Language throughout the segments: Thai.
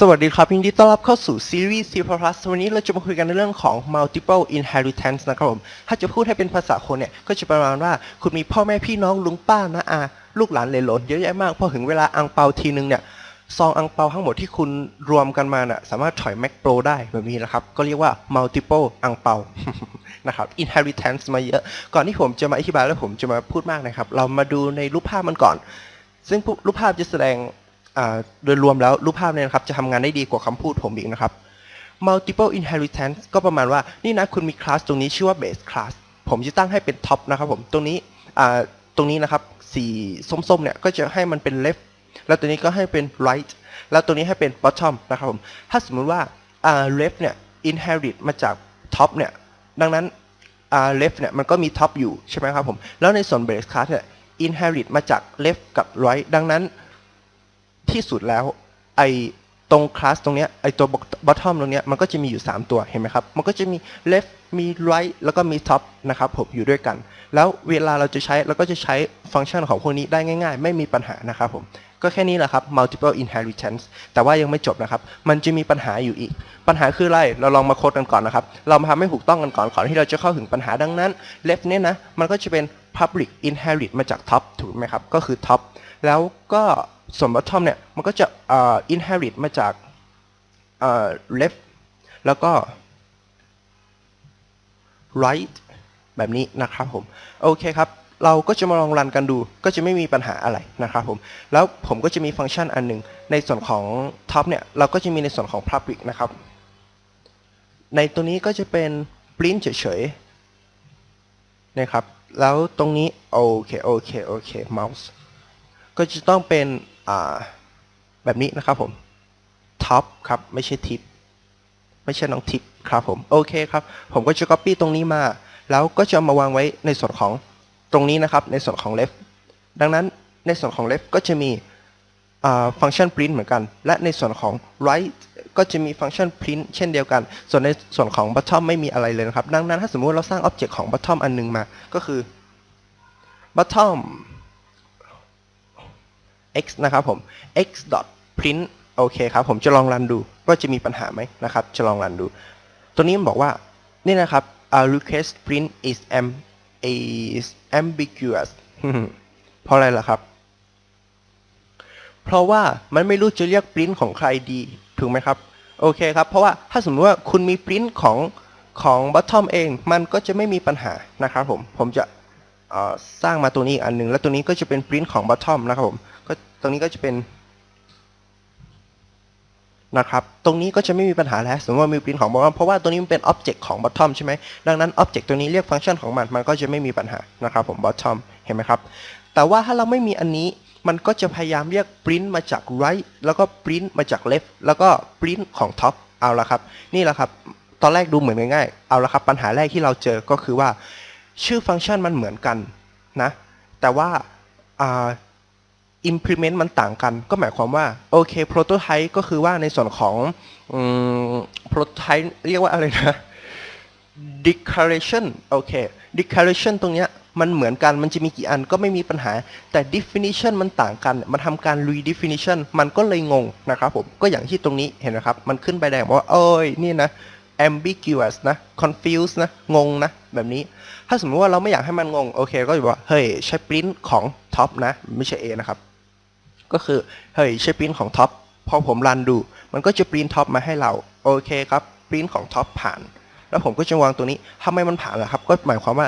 สวัสดีครับยินดีต้อนรับเข้าสู่ซีรีส์ C++ วันนี้เราจะมาคุยกันในเรื่องของ multiple inheritance นะครับผม ถ้าจะพูดให้เป็นภาษาคนเนี่ย ก็จะประมาณว่าคุณมีพ่อแม่พี่น้องลุงป้านะอาลูกหลานเหลนหลนเยอะแยะมาก พอถึงเวลาอังเปาทีนึงเนี่ย ซองอังเปาทั้งหมดที่คุณรวมกันมาน่ะสามารถถอย Mac Pro ได้แบบนี้นะครับ ก็เรียกว่า multiple อังเปานะครับ inheritance มาเยอะ ก่อนที่ผมจะมาอธิบายแล้วผมจะมาพูดมากนะครับ เรามาดูในรูปภาพมันก่อน ซึ่งรูปภาพจะแสดง โดยรวมแล้วรูปภาพเนี่ยนะครับจะทำงานได้ดีกว่าคำพูดผมอีกนะครับ multiple inheritance ก็ประมาณว่านี่นะคุณมีคลาสตรงนี้ชื่อว่า base class ผมจะตั้งให้เป็น top นะครับผมตรงนี้ตรงนี้นะครับสีส้มๆเนี่ยก็จะให้มันเป็น left แล้วตัวนี้ก็ให้เป็น right แล้วตัวนี้ให้เป็น bottom นะครับผมถ้าสมมุติว่า left เนี่ย inherit มาจาก top เนี่ยดังนั้น left เนี่ยมันก็มี top อยู่ใช่ไหมครับผมแล้วในส่วน base class เนี่ย inherit มาจาก left กับ right ดังนั้น ที่สุดแล้วไอตรงคลาสตรงเนี้ยไอตัว bottom ตรงเนี้ยมันก็จะมีอยู่ 3 ตัวเห็นไหมครับ มันก็จะมี left มี right แล้วก็มี top นะครับผมอยู่ด้วยกัน แล้วเวลาเราจะใช้เราก็จะใช้ฟังก์ชันของพวกนี้ได้ง่ายๆ ไม่มีปัญหานะครับผม ก็แค่นี้แหละครับ multiple inheritance แต่ว่ายังไม่จบนะครับ มันจะมีปัญหาอยู่อีก ปัญหาคืออะไร เราลองมาโคดกันก่อนนะครับ เรามาทำให้ถูกต้องกันก่อนก่อนที่เราจะเข้าถึงปัญหาดังนั้น left เนี่ยนะมันก็จะเป็น public inherit มาจาก top ถูกไหมครับก็คือ top แล้วก็ ส่วน bottom เนี่ยมันก็จะอ่อ inherit มาจากอ่อ left แล้วก็ right แบบนี้นะครับผม โอเคครับ เราก็จะมาลองรันกันดู ก็จะไม่มีปัญหาอะไรนะครับผม แล้วผมก็จะมีฟังก์ชันอันหนึ่งในส่วนของ top เนี่ย เราก็จะมีในส่วนของ public นะครับ ในตัวนี้ก็จะเป็น print เฉยๆนะครับ แล้วตรงนี้ โอเค โอเค โอเค mouse ก็จะต้องเป็น แบบนี้นะครับผม top ครับไม่ใช่ tip ไม่ใช่น้องทิปครับผมโอเคครับ ผมก็จะ copy ตรงนี้มา แล้วก็จะมาวางไว้ในส่วนของตรงนี้นะครับ ในส่วนของ left ดังนั้นในส่วนของ left ก็จะมีฟังก์ชัน print เหมือนกัน และในส่วนของ right ก็จะมีฟังก์ชัน print เช่นเดียวกัน ส่วนในส่วนของ bottom ไม่มีอะไรเลยนะครับ ดังนั้นถ้าสมมุติเราสร้าง object ของ bottom อันหนึงมา ก็คือ bottom x นะครับผม x dot print โอเคครับผมจะลองรันดูว่าจะมีปัญหาไหมนะครับ จะลองรันดู ตัวนี้มันบอกว่า นี่นะครับ a request print is am is ambiguous เพราะอะไรล่ะครับ เพราะว่ามันไม่รู้จะเรียก print ของใครดีถูกไหมครับ โอเคครับ เพราะว่าถ้าสมมติว่าคุณมี print ของของ bottom เอง มันก็จะไม่มีปัญหานะครับผม ผมจะ สร้างมาตัวนี้อีกอันหนึ่งแล้วตัวนี้ก็จะเป็น print ของ bottom นะครับผมก็ตรงนี้ก็จะเป็นนะครับ ตรงนี้ก็จะไม่มีปัญหาแล้ว สมมติว่ามี print ของ bottom เพราะว่าตัวนี้มันเป็น object ของ bottom ใช่ไหมดังนั้น object ตัวนี้เรียกฟังก์ชันของมัน มันก็จะไม่มีปัญหานะครับผม bottom เห็นไหมครับ แต่ว่าถ้าเราไม่มีอันนี้มันก็จะพยายามเรียก print มาจาก right แล้วก็ print มาจาก left แล้วก็ print ของ top เอาละครับ นี่แหละครับ ตอนแรกดูเหมือนง่ายๆ เอาละครับ ปัญหาแรกที่เราเจอก็คือว่า ชื่อฟังก์ชันมันเหมือนกันนะ แต่ว่าอ่า implement มันต่างกัน ก็หมายความว่าโอเค prototype ก็คือว่าในส่วนของอ prototype เรียกว่าอะไรนะ declaration โอเค declaration ตรงเนี้ยมันเหมือนกัน มันจะมีกี่อันก็ไม่มีปัญหา แต่ definition มันต่างกัน มันทำการ redefinition มันก็เลยงงนะครับผม ก็อย่างที่ตรงนี้เห็นไหมครับ มันขึ้นใบแดงบอกว่า เอ้ย นี่นะ ambiguous นะ confused นะ งงนะ แบบนี้ ถ้าสมมติว่าเราไม่อยากให้มันงงโอเค ก็จะบอกว่าเฮ้ยใช้ print ของ top นะ ไม่ใช่ A นะครับ ก็คือเฮ้ยใช้ print ของ top พอผมรันดู มันก็จะ print top มาให้เราโอเคครับ print ของ top ผ่าน แล้วผมก็จะวางตัวนี้ทำไมมันผ่านล่ะครับ ก็หมายความว่า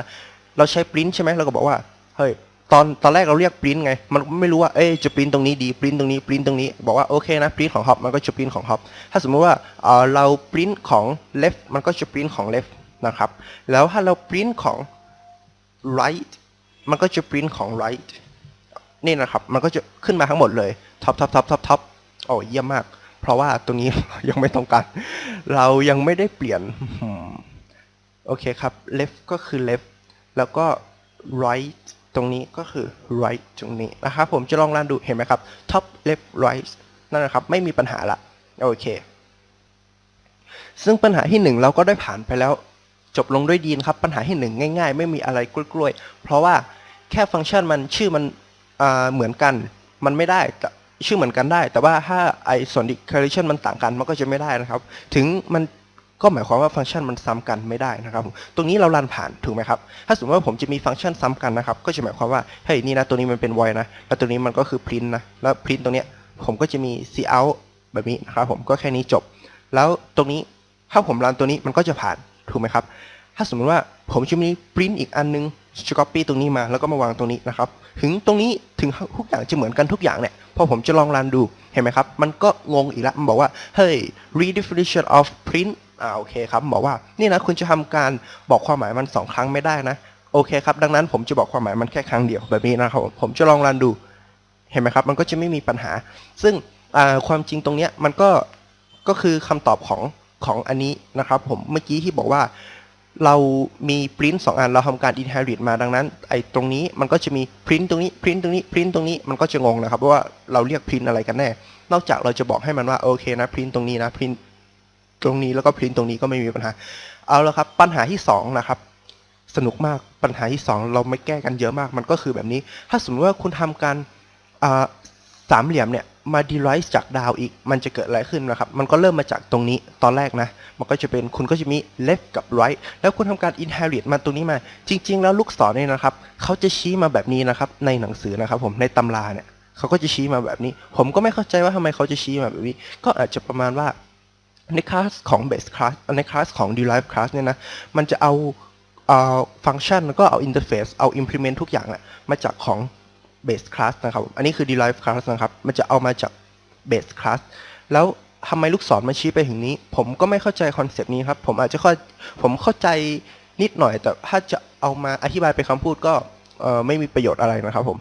เราใช้ print ใช่ไหมเราก็บอกว่าเฮ้ยตอนตอนแรกเราเรียก print ไง มันไม่รู้ว่า เอ้ยจะ print ตรงนี้ดี print ตรงนี้ print ตรงนี้ บอกว่าโอเคนะ print ของ top มันก็จะ print ของ top ถ้าสมมุติว่าเออเรา print ของ left มันก็จะ print ของ left นะครับ แล้วถ้าเรา print ของ right มันก็จะ print ของ right นี่นะครับ มันก็จะขึ้นมาทั้งหมดเลยท็อปท็อปท็อปท็อปท็อปโอ้เยี่ยมมาก เพราะว่าตรงนี้ยังไม่ต้องการ เรายังไม่ได้เปลี่ยน โอเคครับ left ก็คือ left แล้วก็ right ตรงนี้ก็คือ right ตรงนี้นะครับผมจะลองรันดูเห็นไหมครับ top left right นั่นนะครับ ไม่มีปัญหาละ โอเค ซึ่งปัญหาที่หนึ่งเราก็ได้ผ่านไปแล้ว จบลงด้วยดีนะครับ ปัญหาที่หนึ่งง่าย ๆ ไม่มีอะไรกล้วยๆ เพราะว่าแค่ฟังก์ชันมันชื่อมันเหมือนกัน มันไม่ได้แต่ชื่อเหมือนกันได้ แต่ว่าถ้าไอส่วน declaration มันต่างกันมันก็จะไม่ได้นะครับ ถึงมันก็หมายความว่าฟังก์ชันมันซ้ำกันไม่ได้นะครับ ตรงนี้เรารันผ่านถูกไหมครับ ถ้าสมมติว่าผมจะมีฟังก์ชันซ้ำกันนะครับ ก็จะหมายความว่าเฮ้ยนี่นะตัวนี้มันเป็น void นะ แล้วตัวนี้มันก็คือ print นะ แล้ว print ตรงเนี้ยผมก็จะมี cout แบบนี้นะครับผมก็แค่นี้จบ แล้วตรงนี้ถ้าผมรันตัวนี้มันก็จะผ่าน ถูกไหมครับ ถ้าสมมติว่าผมจะมี print อีกอันนึงจะ copy ตรงนี้มาแล้วก็มาวางตรงนี้นะครับ ถึงตรงนี้ถึงทุกอย่างจะเหมือนกันทุกอย่างเนี่ย พอผมจะลองรันดู เห็นไหมครับ มันก็งงอีกแล้ว มันบอกว่า เฮ้ย redefinition of print อ่าโอเคครับ บอกว่า นี่นะคุณจะทำการบอกความหมายมันสองครั้งไม่ได้นะ โอเคครับ ดังนั้นผมจะบอกความหมายมันแค่ครั้งเดียวแบบนี้นะครับ ผมจะลองรันดู เห็นไหมครับ มันก็จะไม่มีปัญหา ซึ่งอ่าความจริงตรงเนี้ยมันก็ ก็คือคำตอบของ ของอันนี้นะครับผมเมื่อกี้ที่บอกว่าเรามี print 2อันเราทำการ inherit มาดังนั้นไอ้ตรงนี้มันก็จะมี print ตรงนี้ print ตรงนี้ print ตรงนี้มันก็จะงงนะครับว่าเราเรียก print อะไรกันแน่ นอกจากเราจะบอกให้มันว่าโอเคนะ print ตรงนี้นะ print ตรงนี้แล้วก็ print ตรงนี้ก็ไม่มีปัญหา เอาละครับปัญหาที่สองนะครับสนุกมากปัญหาที่สองเราไม่แก้กันเยอะมากมันก็คือแบบนี้ ถ้าสมมติว่าคุณทำการสามเหลี่ยมเนี่ย มา derive จากดาวอีก มันจะเกิดอะไรขึ้นนะครับ มันก็เริ่มมาจากตรงนี้ตอนแรกนะ มันก็จะเป็นคุณก็จะมี left กับ right แล้วคุณทำการ inherit มาตรงนี้มา จริง ๆ แล้วลูกศรเนี่ยนะครับ เขาจะชี้มาแบบนี้นะครับ ในหนังสือนะครับผมในตำราเนี่ยเขาก็จะชี้มาแบบนี้ ผมก็ไม่เข้าใจว่าทำไมเขาจะชี้มาแบบนี้ ก็อาจจะประมาณว่าในคลาสของ base class ในคลาสของ derive class เนี่ยนะ มันจะเอาเอาฟังก์ชันแล้วก็เอา interface เอา implement ทุกอย่างอะมาจากของ base class นะครับ อันนี้คือ derive class นะครับ มันจะเอามาจาก base class แล้วทำไมลูกศรมาชี้ไปถึงนี้ ผมก็ไม่เข้าใจคอนเซปต์นี้ครับ ผมอาจจะเข้าผมเข้าใจนิดหน่อย แต่ถ้าจะเอามาอธิบายเป็นคำพูดก็ไม่มีประโยชน์อะไรนะครับผม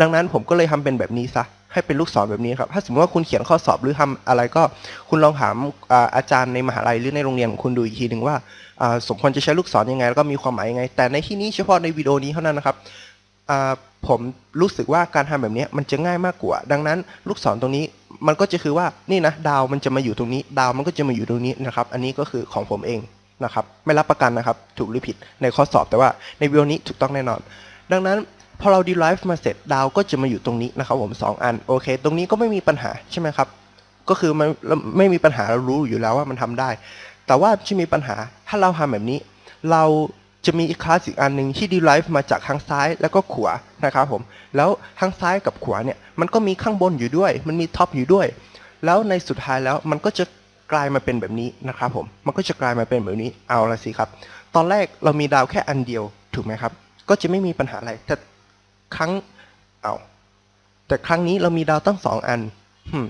ดังนั้นผมก็เลยทำเป็นแบบนี้ซะ ให้เป็นลูกศรแบบนี้ครับ ถ้าสมมติว่าคุณเขียนข้อสอบหรือทำอะไรก็ คุณลองถามอาจารย์ในมหาลัยหรือในโรงเรียนของคุณดูอีกทีหนึ่งว่าสมควรจะใช้ลูกศรยังไง แล้วก็มีความหมายยังไง แต่ในที่นี้เฉพาะในวิดีโอนี้เท่านั้นนะครับ ผมรู้สึกว่าการทำแบบนี้มันจะง่ายมากกว่า ดังนั้นลูกศรตรงนี้มันก็จะคือว่านี่นะดาวมันจะมาอยู่ตรงนี้ ดาวมันก็จะมาอยู่ตรงนี้นะครับ อันนี้ก็คือของผมเองนะครับ ไม่รับประกันนะครับ ถูกหรือผิดในข้อสอบแต่ว่าในวิดีโอนี้ถูกต้องแน่นอน ดังนั้นพอเรา derive มาเสร็จดาวก็จะมาอยู่ตรงนี้นะครับผมสองอันโอเค ตรงนี้ก็ไม่มีปัญหาใช่ไหมครับ ก็คือมันไม่มีปัญหาเรารู้อยู่แล้วว่ามันทำได้ แต่ว่าจะมีปัญหาถ้าเราทำแบบนี้ เรา จะมีอีกคลาสอีกอันหนึ่งที่ derive มาจากทางซ้ายแล้วก็ขวานะครับผม แล้วทางซ้ายกับขวาเนี่ยมันก็มีข้างบนอยู่ด้วย มันมีท็อปอยู่ด้วย แล้วในสุดท้ายแล้วมันก็จะกลายมาเป็นแบบนี้นะครับผม มันก็จะกลายมาเป็นแบบนี้เอาละสิครับ ตอนแรกเรามีดาวแค่อันเดียวถูกไหมครับ ก็จะไม่มีปัญหาอะไร แต่ครั้งเอาแต่ครั้งนี้เรามีดาวตั้งสองอันหึ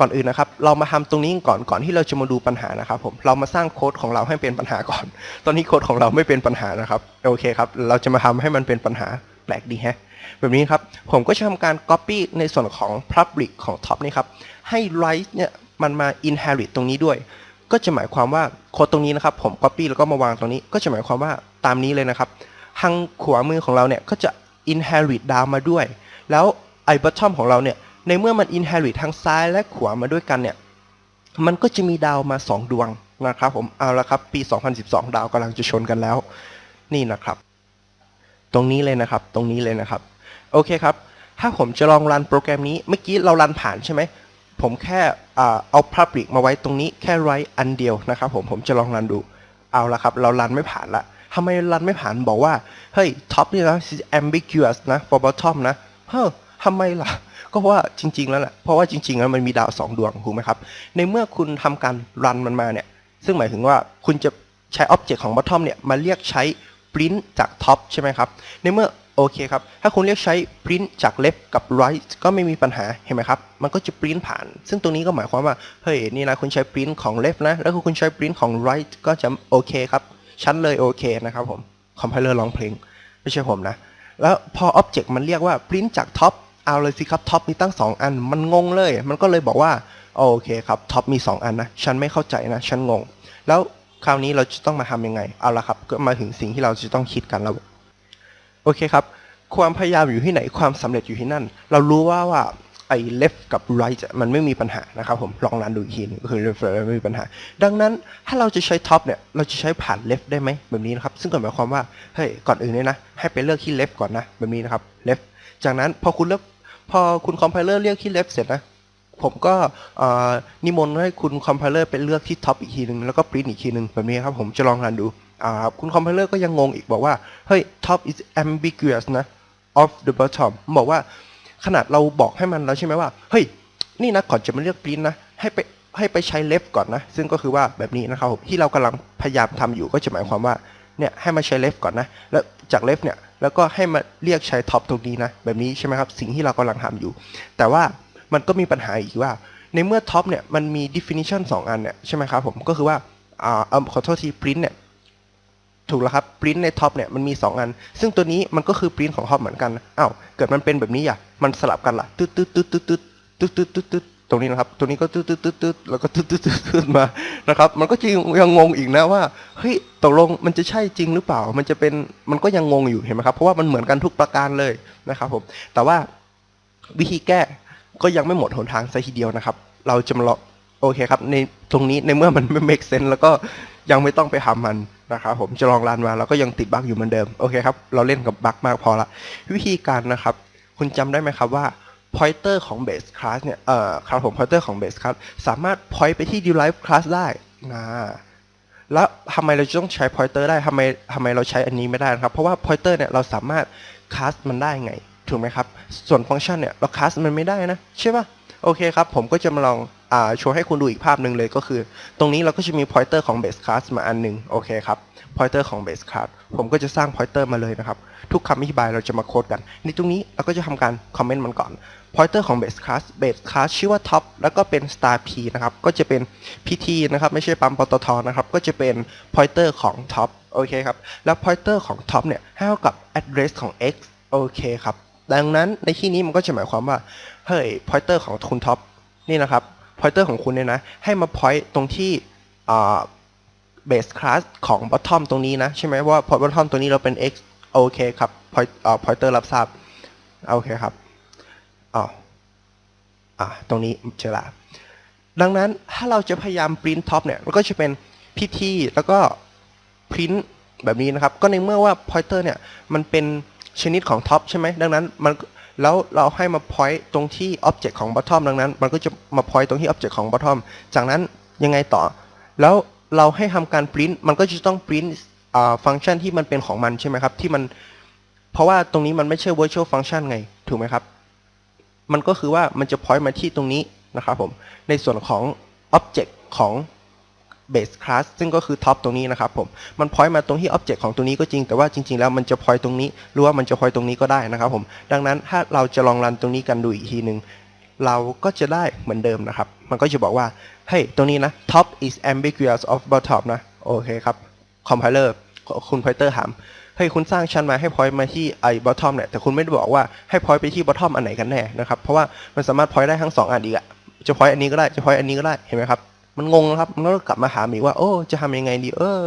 ก่อนอื่นนะครับ เรามาทำตรงนี้ก่อนก่อนที่เราจะมาดูปัญหานะครับผมเรามาสร้างโค้ดของเราให้เป็นปัญหาก่อน ตอนนี้โค้ดของเราไม่เป็นปัญหานะครับโอเคครับเราจะมาทำให้มันเป็นปัญหาแปลกดีแฮะแบบนี้ครับผมก็จะทำการ Copy ในส่วนของ Public ของ Top นี่ครับให้ Right เนี่ยมันมา Inherit ตรงนี้ด้วย ก็จะหมายความว่าโค้ดตรงนี้นะครับผม Copy แล้วก็มาวางตรงนี้ ก็จะหมายความว่าตามนี้เลยนะครับทางขวามือของเราเนี่ยก็จะ Inherit ดาวมาด้วย แล้วไอ้ Bottom ของเราเนี่ย ในเมื่อมัน Inherit ทางซ้ายและขวามาด้วยกันเนี่ย มันก็จะมีดาวมา 2 ดวงนะครับผมเอาละครับปี 2012 ดาวกำลังจะชนกันแล้ว นี่นะครับ ตรงนี้เลยนะครับ ตรงนี้เลยนะครับ โอเคครับ ถ้าผมจะลองรันโปรแกรมนี้เมื่อกี้เรารันผ่านใช่ไหมผมแค่อ่าเอา Public มาไว้ตรงนี้แค่ write อันเดียวนะครับผมผมจะลองรันดูเอาละครับ เรารันไม่ผ่านละทำไมรันไม่ผ่านบอกว่า เฮ้ยท็อปนี่นะ ambiguous นะ for bottom นะ เฮ้อ ทำไมล่ะ ก็เพราะว่าจริง ๆ แล้วแหละเพราะว่าจริงๆแล้วมันมีดาวสองดวงถูกไหมครับ ในเมื่อคุณทำการรันมันมาเนี่ย ซึ่งหมายถึงว่าคุณจะใช้ Object ของ Bottom เนี่ยมาเรียกใช้ Print จาก Top ใช่ไหมครับ ในเมื่อโอเคครับ ถ้าคุณเรียกใช้ Print จาก Left กับ Right ก็ไม่มีปัญหา เห็นไหมครับ มันก็จะ Print ผ่าน ซึ่งตรงนี้ก็หมายความว่า เฮ้ย นี่นะคุณใช้ Print ของ Left นะ แล้วคุณใช้ Print ของ Right ก็จะโอเคครับ ชั้นเลยโอเคนะครับผม คอมไพเลอร์ร้องเพลง ไม่ใช่ผมนะ แล้วพอ Object มันเรียกว่า Print จาก Top เอาเลยสิครับท็อปมีตั้ง 2 อัน มันงงเลย มันก็เลยบอกว่าโอเคครับท็อปมี 2 อันนะ ฉันไม่เข้าใจนะ ฉันงง แล้วคราวนี้เราจะต้องมาทำยังไง เอาละครับ ก็มาถึงสิ่งที่เราจะต้องคิดกันแล้วโอเคครับ ความพยายามอยู่ที่ไหน ความสำเร็จอยู่ที่นั่น เรารู้ว่าว่าไอ้ left กับ right อะมันไม่มีปัญหานะครับผม ลองรันดูอีกทีนึงก็คือ left ไม่มีปัญหา ดังนั้นถ้าเราจะใช้ top เนี่ย เราจะใช้ผ่าน left ได้ไหมแบบนี้นะครับ ซึ่งก็หมายความว่า เฮ้ย ก่อนอื่นเนี่ยนะ ให้ไปเลือกที่ left ก่อนนะ แบบนี้นะครับ left จากนั้นพอคุณเลือก พอคุณคอมไพเลอร์เรียกที่ left เสร็จนะ ผมก็นิมนต์ให้คุณคอมไพเลอร์ไปเลือกที่ท็อปอีกทีหนึ่งแล้วก็ปริ้นอีกทีหนึ่งแบบนี้ครับผมจะลองรันดูคุณคอมไพเลอร์ก็ยังงงอีกบอกว่า เฮ้ย top is ambiguous นะ of the bottom บอกว่าขนาดเราบอกให้มันแล้วใช่ไหมว่า เฮ้ย นี่นะก่อนจะมาเลือกปริ้นนะ ให้ไปให้ไปใช้ left ก่อนนะ ซึ่งก็คือว่าแบบนี้นะครับที่เรากำลังพยายามทำอยู่ก็จะหมายความว่าเนี่ยให้มาใช้ left ก่อนนะ แล้วจาก left เนี่ย แล้วก็ให้มาเรียกใช้ top ตรงนี้นะ แบบนี้ใช่ไหมครับ สิ่งที่เรากำลังทำอยู่ แต่ว่ามันก็มีปัญหาอีกว่า ในเมื่อ top เนี่ยมันมี definition 2 อันเนี่ยใช่ไหมครับผมก็คือว่าอ่าขอโทษที print เนี่ยถูกแล้วครับ print ในท็อปเนี่ยมันมี 2 อัน ซึ่งตัวนี้มันก็คือ print ของท็อปเหมือนกันอ้าวเกิดมันเป็นแบบนี้อะมันสลับกันล่ะตึ๊ดตึ๊ดตึ๊ดตึ๊ดตึ๊ดตึ๊ดตึ๊ดตึ๊ด ตรงนี้นะครับ ตัวนี้ก็ตึ๊ดตึ๊ดตึ๊ดแล้วก็ตึ๊ดตึ๊ดตึ๊ดมานะครับ มันก็จริงยังงงอีกนะว่าเฮ้ยตกลงมันจะใช่จริงหรือเปล่า มันจะเป็นมันก็ยังงงอยู่เห็นไหมครับ เพราะว่ามันเหมือนกันทุกประการเลยนะครับผมแต่ว่าวิธีแก้ก็ยังไม่หมดหนทางซะทีเดียวนะครับ เราจะมาลองโอเคครับในตรงนี้ในเมื่อมันไม่ make sense แล้วก็ยังไม่ต้องไปทำมันนะครับผมจะลองรันมาแล้วก็ยังติดบั๊กอยู่เหมือนเดิมโอเคครับเราเล่นกับบั๊กมากพอละวิธีการนะครับ คุณจำได้ไหมครับว่า pointer ของ base class เนี่ย เอ่อครับผม pointer ของ base class สามารถ point ไปที่ derive class ได้นะแล้วทำไมเราจะต้องใช้ pointer ได้ทำไมทำไมเราใช้อันนี้ไม่ได้นะครับ เพราะว่า pointer เนี่ยเราสามารถ cast มันได้ไง ถูกไหมครับ ส่วนฟังก์ชันเนี่ยเรา cast มันไม่ได้นะ ใช่ปะโอเคครับ ผมก็จะมาลองอ่าโชว์ให้คุณดูอีกภาพหนึ่งเลยก็คือ ตรงนี้เราก็จะมี pointer ของ base class มาอันหนึ่งโอเคครับ pointer ของ base class ผมก็จะสร้าง pointer มาเลยนะครับ ทุกคำอธิบายเราจะมาโค้ดกัน ในตรงนี้เราก็จะทำการคอมเมนต์มันก่อน pointer ของ base class base class ชื่อว่า top แล้วก็เป็น star p นะครับ ก็จะเป็น pt นะครับ ไม่ใช่ปั๊มปตทนะครับ ก็จะเป็น pointer ของ top โอเคครับ แล้ว pointer ของ top เนี่ยให้เท่ากับ address ของ x โอเคครับ ดังนั้นในที่นี้มันก็จะหมายความว่า เฮ้ย pointer ของคุณ top นี่นะครับ pointer ของคุณเนี่ยนะ ให้มา point ตรงที่ base class ของ bottom ตรงนี้นะ ใช่ไหมว่า bottom ตัวนี้เราเป็น x โอเคครับ point อ่า pointer รับทราบ โอเคครับ อ๋ออ่าตรงนี้เจอละดังนั้นถ้าเราจะพยายาม print top เนี่ยมันก็จะเป็น pt แล้วก็ print แบบนี้นะครับ ก็ในเมื่อว่า pointer เนี่ยมันเป็นชนิดของ top ใช่ไหมดังนั้นมันแล้วเราให้มา point ตรงที่ object ของ bottom ดังนั้น มันก็จะมา point ตรงที่ object ของ bottom จากนั้นยังไงต่อ แล้วเราให้ทำการ print มันก็จะต้อง print ฟังก์ชันที่มันเป็นของมันใช่ไหมครับที่มันเพราะว่าตรงนี้มันไม่ใช่ virtual function ไงถูกไหมครับ มันก็คือว่ามันจะ point มาที่ตรงนี้นะครับผม ในส่วนของ object ของ base class ซึ่งก็คือ top ตรงนี้นะครับผม มัน point มาตรงที่ object ของตัวนี้ก็จริง แต่ว่าจริง ๆ แล้วมันจะ point ตรงนี้ หรือว่ามันจะ point ตรงนี้ก็ได้นะครับผม ดังนั้นถ้าเราจะลองรันตรงนี้กันดูอีกทีหนึ่งเราก็จะได้เหมือนเดิมนะครับ มันก็จะบอกว่า เฮ้ย ตรงนี้นะ top is ambiguous of bottom นะ โอเคครับ compiler คุณ pointer ถามเฮ้ยคุณสร้างชั้นมาให้ point มาที่ไอ้ bottom เนี่ยแต่คุณไม่ได้บอกว่าให้ point ไปที่ bottom อันไหนกันแน่นะครับเพราะว่ามันสามารถ point ได้ทั้งสองอันอีกอะจะ point อันนี้ก็ได้จะ point อันนี้ก็ได้เห็นไหมครับมันงงนะครับมันก็กลับมาถามอีกว่า โอ้จะทำยังไงดี เออ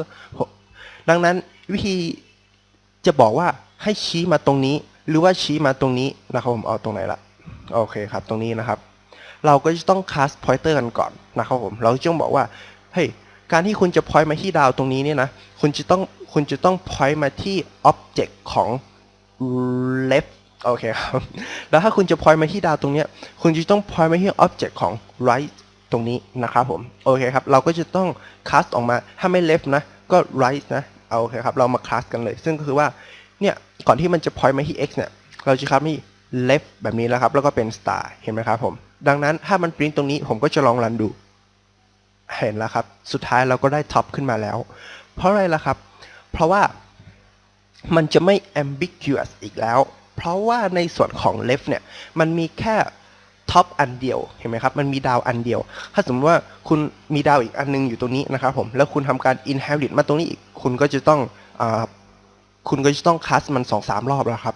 ดังนั้นวิธีจะบอกว่าให้ชี้มาตรงนี้ หรือว่าชี้มาตรงนี้นะครับผมเอาตรงไหนละโอเคครับ ตรงนี้นะครับ เราก็จะต้อง cast pointer กันก่อนนะครับผม เราจะต้องบอกว่าเฮ้ย การที่คุณจะ point มาที่ดาวตรงนี้เนี่ยนะคุณจะต้องคุณจะต้อง point มาที่ object ของ left โอเคครับ แล้วถ้าคุณจะ point มาที่ดาวตรงเนี้ยคุณจะต้อง point มาที่ object ของ right ตรงนี้นะครับผม โอเคครับ เราก็จะต้อง cast ออกมาถ้าไม่ left นะ ก็ right นะเอาโอเคครับ เรามา cast กันเลย ซึ่งก็คือว่าเนี่ยก่อนที่มันจะ point มาที่ x เนี่ยเราจะ cast มาที่ left แบบนี้แล้วครับ แล้วก็เป็น star เห็นไหมครับผม ดังนั้นถ้ามัน print ตรงนี้ผมก็จะลองรันดู เห็นแล้วครับ สุดท้ายเราก็ได้ท็อปขึ้นมาแล้ว เพราะอะไรล่ะครับ เพราะว่ามันจะไม่ ambiguous อีกแล้ว เพราะว่าในส่วนของ left เนี่ย มันมีแค่ท็อปอันเดียว เห็นไหมครับ มันมีดาวอันเดียว ถ้าสมมติว่าคุณมีดาวอีกอันนึงอยู่ตรงนี้นะครับผม แล้วคุณทำการ inherit มาตรงนี้อีก คุณก็จะต้องอคุณก็จะต้องคัสมันสองสามรอบแล้วครับ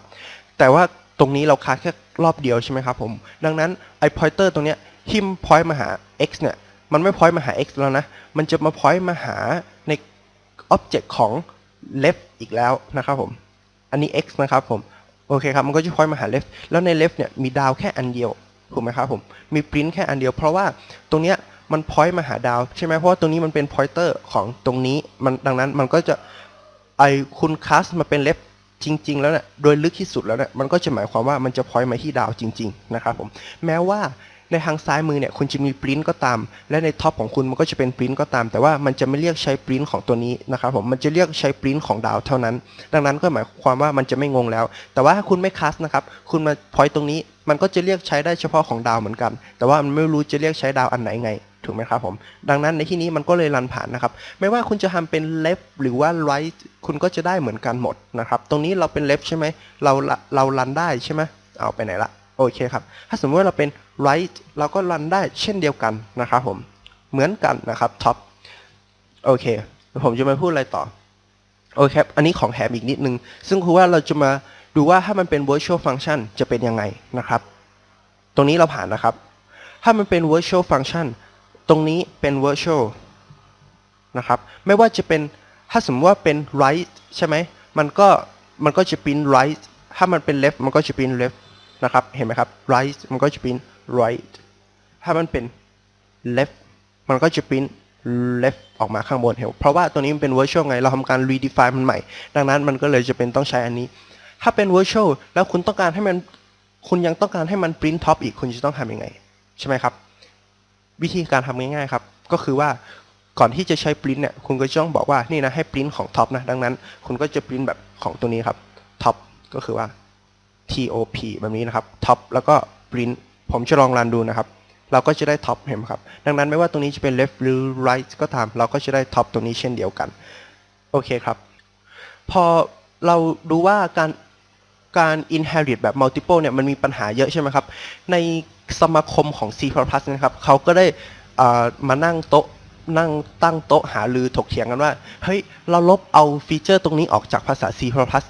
แต่ว่าตรงนี้เราคัสแค่รอบเดียวใช่ไหมครับผม ดังนั้นไอ้ pointer ตรงเนี้ยที่ point มาหา x เนี่ย มันไม่ point มาหา x แล้วนะ มันจะมา point มาหาใน object ของ left อีกแล้วนะครับผม อันนี้ x นะครับผม โอเคครับ มันก็จะ point มาหา left แล้วใน left เนี่ยมีดาวแค่อันเดียว ถูกไหมครับผม มี print แค่อันเดียว เพราะว่าตรงเนี้ยมัน point มาหาดาวใช่ไหมเพราะว่าตรงนี้มันเป็น pointer ของตรงนี้ มันดังนั้นมันก็จะไอคุณ cast มาเป็น left จริง ๆ แล้วเนี่ยโดยลึกที่สุดแล้วเนี่ยมันก็จะหมายความว่ามันจะพอยต์มาที่ดาวจริง ๆ นะครับผม แม้ว่า ในทางซ้ายมือเนี่ยคุณจะมีปริ้นก็ตาม และในท็อปของคุณมันก็จะเป็นปริ้นก็ตาม แต่ว่ามันจะไม่เรียกใช้ปริ้นของตัวนี้นะครับผมมันจะเรียกใช้ปริ้นของดาวเท่านั้น ดังนั้นก็หมายความว่ามันจะไม่งงแล้ว แต่ว่าถ้าคุณไม่คัสนะครับคุณมาพอยต์ตรงนี้มันก็จะเรียกใช้ได้เฉพาะของดาวเหมือนกัน แต่ว่ามันไม่รู้จะเรียกใช้ดาวอันไหนไงถูกไหมครับผม ดังนั้นในที่นี้มันก็เลยรันผ่านนะครับ ไม่ว่าคุณจะทำเป็น left หรือว่า right คุณก็จะได้เหมือนกันหมดนะครับ ตรงนี้เราเป็น left ใช่ไหมเราเรารันได้ใช่ไหมเอาไปไหนละ โอเคครับ ถ้าสมมติว่าเราเป็น right เราก็รันได้เช่นเดียวกันนะครับผม เหมือนกันนะครับ top โอเค ผมจะมาพูดอะไรต่อ โอเคครับอันนี้ของแถมอีกนิดนึง ซึ่งคือว่าเราจะมาดูว่าถ้ามันเป็น virtual function จะเป็นยังไงนะครับ ตรงนี้เราผ่านนะครับ ถ้ามันเป็น virtual function ตรงนี้เป็น virtual นะครับ ไม่ว่าจะเป็น ถ้าสมมติว่าเป็น right ใช่ไหม มันก็ มันก็จะปริ้น right ถ้ามันเป็น left มันก็จะปริ้น left นะครับ เห็นไหมครับ right มันก็จะปริ้น right ถ้ามันเป็น left มันก็จะปริ้น left ออกมาข้างบนเห็นเพราะว่าตัวนี้มันเป็น virtual ไง เราทำการ redefine มันใหม่ ดังนั้นมันก็เลยจะเป็นต้องใช้อันนี้ ถ้าเป็น virtual แล้วคุณต้องการให้มัน คุณยังต้องการให้มัน print top อีก คุณจะต้องทำยังไง ใช่ไหมครับ วิธีการทำง่ายๆครับ ก็คือว่าก่อนที่จะใช้ print เนี่ย คุณก็จะต้องบอกว่า นี่นะ ให้ print ของ top นะ ดังนั้น คุณก็จะ print แบบของตัวนี้ครับ top ก็คือว่า top แบบนี้นะครับ top แล้วก็ print ผมจะลองรันดูนะครับ เราก็จะได้ top เห็นไหมครับ ดังนั้นไม่ว่าตรงนี้จะเป็น left หรือ right ก็ตาม เราก็จะได้ top ตรงนี้เช่นเดียวกัน โอเคครับ พอเราดูว่าการการ inherit แบบ multiple เนี่ยมันมีปัญหาเยอะใช่ไหมครับ ในสมาคมของ C++ นะครับเขาก็ได้มานั่งโต๊ะ นั่งตั้งโต๊ะหาลือถกเถียงกันว่า เฮ้ย เราลบเอาฟีเจอร์ตรงนี้ออกจากภาษา C++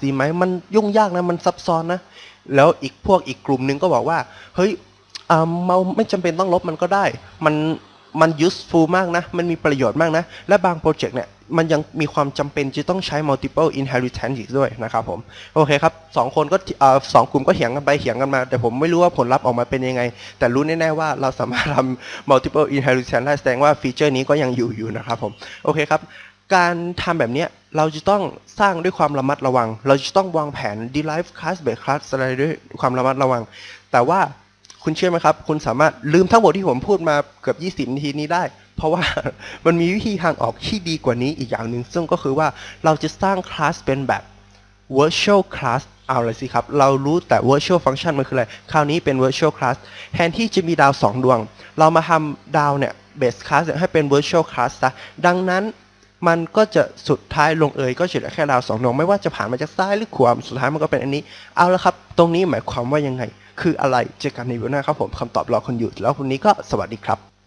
ดีไหมมันยุ่งยากนะ มันซับซ้อนนะ แล้วอีกพวกอีกกลุ่มหนึงก็บอกว่า เฮ้ยอ่าเราไม่จำเป็นต้องลบมันก็ได้ มันมัน useful มากนะ มันมีประโยชน์มากนะ และบางโปรเจกต์เนี่ย มันยังมีความจำเป็นจะต้องใช้ multiple inheritance อีกด้วยนะครับผม โอเคครับสองคนก็อ่สองกลุ่มก็เถียงกันไปเถียงกันมา แต่ผมไม่รู้ว่าผลลัพธ์ออกมาเป็นยังไง แต่รู้แน่ๆว่าเราสามารถทำ multiple inheritance ได้แสดงว่าฟีเจอร์นี้ก็ยังอยู่อยู่นะครับผม โอเคครับ การทำแบบนี้เราจะต้องสร้างด้วยความระมัดระวัง เราจะต้องวางแผน derive class by class อะไรด้วยความระมัดระวัง แต่ว่าคุณเชื่อไหมครับ คุณสามารถลืมทั้งหมดที่ผมพูดมาเกือบ 20 นาทีนี้ได้ เพราะว่ามันมีวิธีทางออกที่ดีกว่านี้อีกอย่างหนึ่งซึ่งก็คือว่าเราจะสร้างคลาสเป็นแบบ virtual class เอาเลยสิครับ เรารู้แต่ virtual function มันคืออะไร คราวนี้เป็น virtual class แทนที่จะมีดาว 2 ดวง เรามาทำดาวเนี่ย base class ให้เป็น virtual class ซะ ดังนั้นมันก็จะสุดท้ายลงเอยก็จะเหลือแค่ดาวสองดวง ไม่ว่าจะผ่านมาจากซ้ายหรือขวา สุดท้ายมันก็เป็นอันนี้ เอาละครับ ตรงนี้หมายความว่ายังไง คืออะไร เจอกันในวิดีโอหน้าครับผมคำตอบรอคนอยู่ แล้ววันนี้ก็สวัสดีครับ